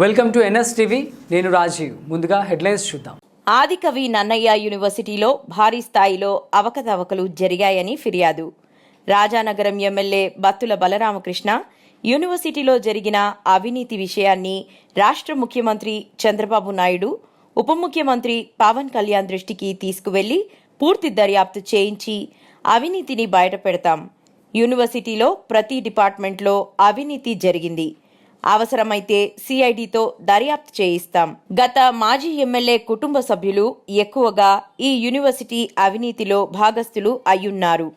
Welcome to NS TV. నేను రాజీవ్. ముందుగా headlines చూద్దాం. ఆదికవి నన్నయ్య యూనివర్సిటీలో భారీ స్థాయిలో అవకతవకలు జరిగాయని ఫిర్యాదు. రాజానగరం ఎమ్మెల్యే బత్తుల బలరామకృష్ణ యూనివర్సిటీలో జరిగిన అవినీతి విషయాన్ని రాష్ట్ర ముఖ్యమంత్రి చంద్రబాబు నాయుడు ఉప ముఖ్యమంత్రి పవన్ కళ్యాణ్ దృష్టికి తీసుకువెళ్ళి పూర్తి దర్యాప్తు చేయించి అవినీతిని బయటపెడతాం. యూనివర్సిటీలో ప్రతి డిపార్ట్మెంట్లో అవినీతి జరిగింది. అవసరమైతే సిఐడితో దర్యాప్తు చేయిస్తాం గత మాజీ ఎమ్మెల్యే కుటుంబ సభ్యులు ఎక్కువగా ఈ యూనివర్సిటీ అవినీతిలో భాగస్థులు అయ్యున్నారు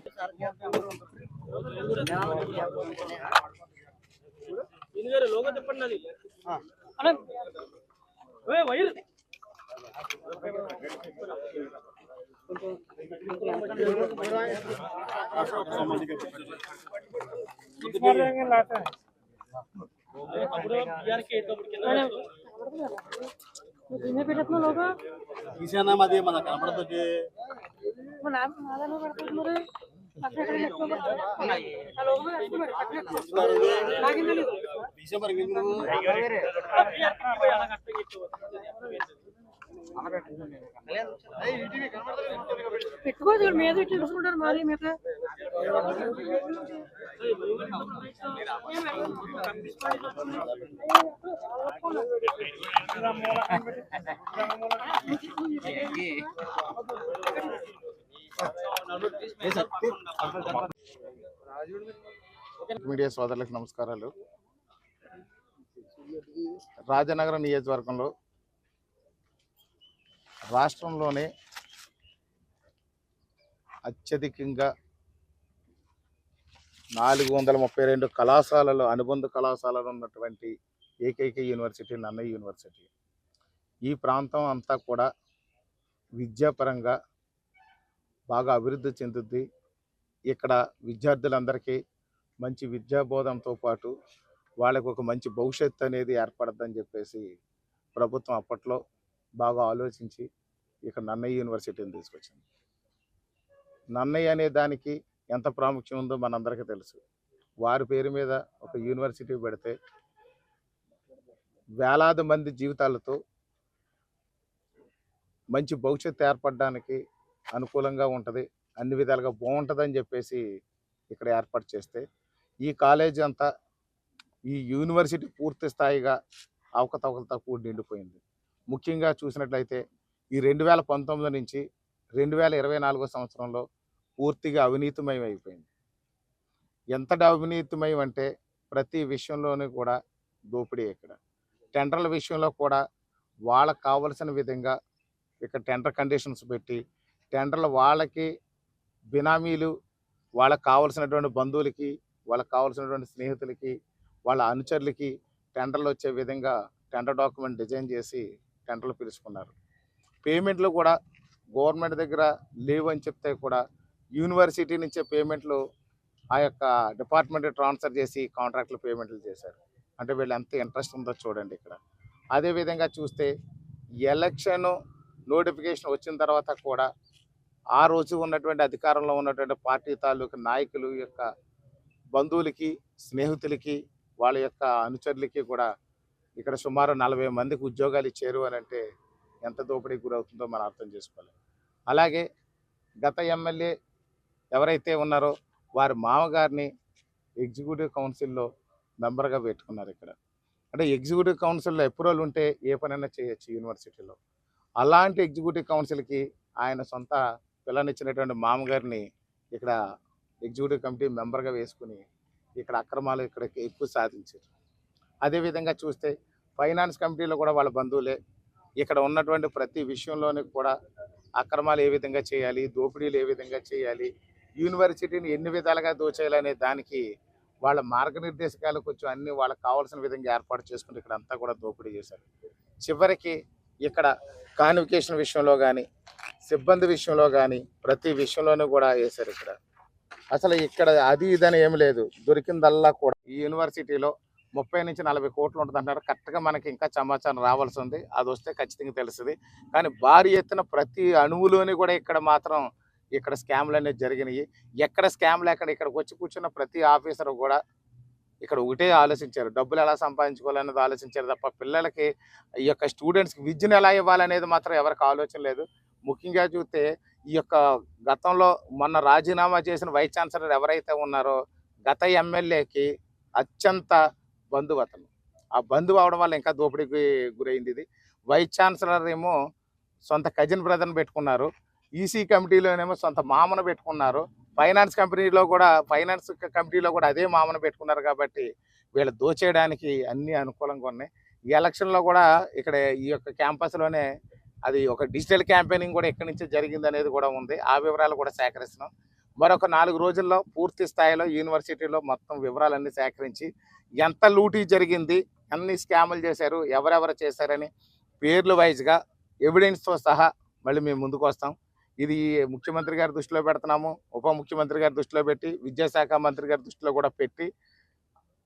ఇందుగారు లోగో చెప్పండి అది అలా ఏ వైర్ తీసానా అది. మన ఎందుకు? పెట్టుకోదు మీద? ఇట్లా చూసుకుంటారు మరి మీద మీడియా సోదరులకు నమస్కారాలు. రాజనగరం నియోజకవర్గంలో రాష్ట్రంలోనే అత్యధికంగా నాలుగు వందల ముప్పై రెండు కళాశాలలు అనుబంధ కళాశాలలో ఉన్నటువంటి ఏకైక యూనివర్సిటీ నన్నయ్య యూనివర్సిటీ. ఈ ప్రాంతం అంతా కూడా విద్యాపరంగా బాగా అభివృద్ధి చెందుద్ది. ఇక్కడ విద్యార్థులందరికీ మంచి విద్యాబోధంతో పాటు వాళ్ళకు ఒక మంచి భవిష్యత్తు అనేది ఏర్పడద్దని చెప్పేసి ప్రభుత్వం అప్పట్లో బాగా ఆలోచించి ఇక్కడ నన్నయ్య యూనివర్సిటీని తీసుకొచ్చింది. నన్నయ్య అనే దానికి ఎంత ప్రాముఖ్యం ఉందో మనందరికీ తెలుసు. వారి పేరు మీద ఒక యూనివర్సిటీ పెడితే వేలాది మంది జీవితాలతో మంచి భవిష్యత్తు ఏర్పడడానికి అనుకూలంగా ఉంటుంది అన్ని విధాలుగా బాగుంటుందని చెప్పేసి ఇక్కడ ఏర్పాటు చేస్తే ఈ కాలేజీ అంతా ఈ యూనివర్సిటీ పూర్తి స్థాయిగా అవకతవకలతో కూడి నిండిపోయింది. ముఖ్యంగా చూసినట్లయితే ఈ రెండు వేల పంతొమ్మిది నుంచి రెండు వేల ఇరవై నాలుగో సంవత్సరంలో పూర్తిగా అవినీతిమయం అయిపోయింది. ఎంత అవినీతిమయం అంటే ప్రతి విషయంలోనూ కూడా దోపిడీ ఇక్కడ. టెండర్ల విషయంలో కూడా వాళ్ళకు కావలసిన విధంగా ఇక్కడ టెండర్ కండిషన్స్ పెట్టి టెండర్లు వాళ్ళకి బినామీలు వాళ్ళకి కావలసినటువంటి బంధువులకి వాళ్ళకి కావాల్సినటువంటి స్నేహితులకి వాళ్ళ అనుచరులకి టెండర్లు వచ్చే విధంగా టెండర్ డాక్యుమెంట్ డిజైన్ చేసి టెండర్లు పిలుచుకున్నారు పేమెంట్లు కూడా గవర్నమెంట్ దగ్గర లేవు అని చెప్తే కూడా యూనివర్సిటీ నుంచే పేమెంట్లు ఆ యొక్క డిపార్ట్మెంట్ ట్రాన్స్ఫర్ చేసి కాంట్రాక్ట్లు పేమెంట్లు చేశారు. అంటే వీళ్ళు ఎంత ఇంట్రెస్ట్ ఉందో చూడండి ఇక్కడ. అదేవిధంగా చూస్తే ఎలక్షన్ నోటిఫికేషన్ వచ్చిన తర్వాత కూడా ఆ రోజు ఉన్నటువంటి అధికారంలో ఉన్నటువంటి పార్టీ తాలూకు నాయకులు యొక్క బంధువులకి స్నేహితులకి వాళ్ళ యొక్క అనుచరులకి కూడా ఇక్కడ సుమారు నలభై మందికి ఉద్యోగాలు ఇచ్చారు అని అంటే ఎంత దోపిడీకి గురవుతుందో మనం అర్థం చేసుకోవాలి. అలాగే గత ఎమ్మెల్యే ఎవరైతే ఉన్నారో వారి మామగారిని ఎగ్జిక్యూటివ్ కౌన్సిల్లో మెంబర్గా పెట్టుకున్నారు ఇక్కడ. అంటే ఎగ్జిక్యూటివ్ కౌన్సిల్లో ఎప్రూవల్ ఉంటే ఏ పనైనా చేయొచ్చు యూనివర్సిటీలో. అలాంటి ఎగ్జిక్యూటివ్ కౌన్సిల్కి ఆయన సొంత పిల్లనిచ్చినటువంటి మామగారిని ఇక్కడ ఎగ్జిక్యూటివ్ కమిటీ మెంబర్గా వేసుకుని ఇక్కడ అక్రమాలు ఇక్కడ ఎక్కువ సాధించారు. అదేవిధంగా చూస్తే ఫైనాన్స్ కమిటీలో కూడా వాళ్ళ బంధువులే. ఇక్కడ ఉన్నటువంటి ప్రతి విషయంలోని కూడా అక్రమాలు ఏ విధంగా చేయాలి దోపిడీలు ఏ విధంగా చేయాలి యూనివర్సిటీని ఎన్ని విధాలుగా దోచేయాలనే దానికి వాళ్ళ మార్గనిర్దేశకాలు కొంచెం అన్ని వాళ్ళకి కావాల్సిన విధంగా ఏర్పాటు చేసుకుని ఇక్కడ అంతా కూడా దోపిడీ చేశారు. చివరికి ఇక్కడ కాన్వికేషన్ విషయంలో కానీ సిబ్బంది విషయంలో కానీ ప్రతి విషయంలోనూ కూడా వేశారు ఇక్కడ. అసలు ఇక్కడ అది ఇదని ఏమి లేదు. దొరికిందల్లా కూడా ఈ యూనివర్సిటీలో ముప్పై నుంచి నలభై కోట్లు ఉంటుంది అంటారు కరెక్ట్గా మనకి ఇంకా సమాచారం రావాల్సి ఉంది. అది వస్తే ఖచ్చితంగా తెలుస్తుంది. కానీ భారీ ఎత్తున ప్రతి అణువులోని కూడా ఇక్కడ మాత్రం ఇక్కడ స్కామ్లు అనేది జరిగినాయి. ఎక్కడ స్కామ్లు ఎక్కడ ఇక్కడికి వచ్చి కూర్చున్న ప్రతి ఆఫీసర్ కూడా ఇక్కడ ఒకటే ఆలోచించారు. డబ్బులు ఎలా సంపాదించుకోవాలనేది ఆలోచించారు తప్ప పిల్లలకి ఈ యొక్క స్టూడెంట్స్కి విద్యను ఎలా ఇవ్వాలనేది మాత్రం ఎవరికి ఆలోచన లేదు. ముఖ్యంగా చూస్తే ఈ యొక్క గతంలో మొన్న రాజీనామా చేసిన వైస్ ఛాన్సలర్ ఎవరైతే ఉన్నారో గత ఎమ్మెల్యేకి అత్యంత బంధువు అతను. ఆ బంధువు అవడం వల్ల ఇంకా దోపిడీకి గురైంది ఇది. వైస్ ఛాన్సలర్ ఏమో సొంత కజిన్ బ్రదర్ని పెట్టుకున్నారు. ఈసీ కమిటీలోనేమో సొంత మామను పెట్టుకున్నారు. ఫైనాన్స్ కంపెనీలో కూడా ఫైనాన్స్ కమిటీలో కూడా అదే మామను పెట్టుకున్నారు కాబట్టి వీళ్ళు దోచేయడానికి అన్ని అనుకూలంగా ఉన్నాయి. ఈ ఎలక్షన్లో కూడా ఇక్కడ ఈ యొక్క క్యాంపస్లోనే అది ఒక డిజిటల్ క్యాంపెయినింగ్ కూడా ఎక్కడి నుంచి జరిగింది అనేది కూడా ఉంది. ఆ వివరాలు కూడా సేకరిస్తున్నాం. మరొక నాలుగు రోజుల్లో పూర్తి స్థాయిలో యూనివర్సిటీలో మొత్తం వివరాలన్నీ సేకరించి ఎంత లూటీ జరిగింది అన్ని స్కాములు చేశారు ఎవరెవరు చేశారని పేర్లు వైజ్గా ఎవిడెన్స్తో సహా మళ్ళీ మేము ముందుకు వస్తాం. ఇది ముఖ్యమంత్రి గారి దృష్టిలో పెడుతున్నాము ఉప ముఖ్యమంత్రి గారి దృష్టిలో పెట్టి విద్యాశాఖ మంత్రి గారి దృష్టిలో కూడా పెట్టి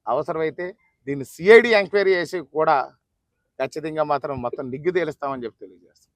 అవసరమైతే దీన్ని సిఐడి ఎంక్వైరీ చేసి కూడా ఖచ్చితంగా మాత్రం మొత్తం నిగ్గు తేలుస్తామని చెప్పి తెలియజేస్తాం.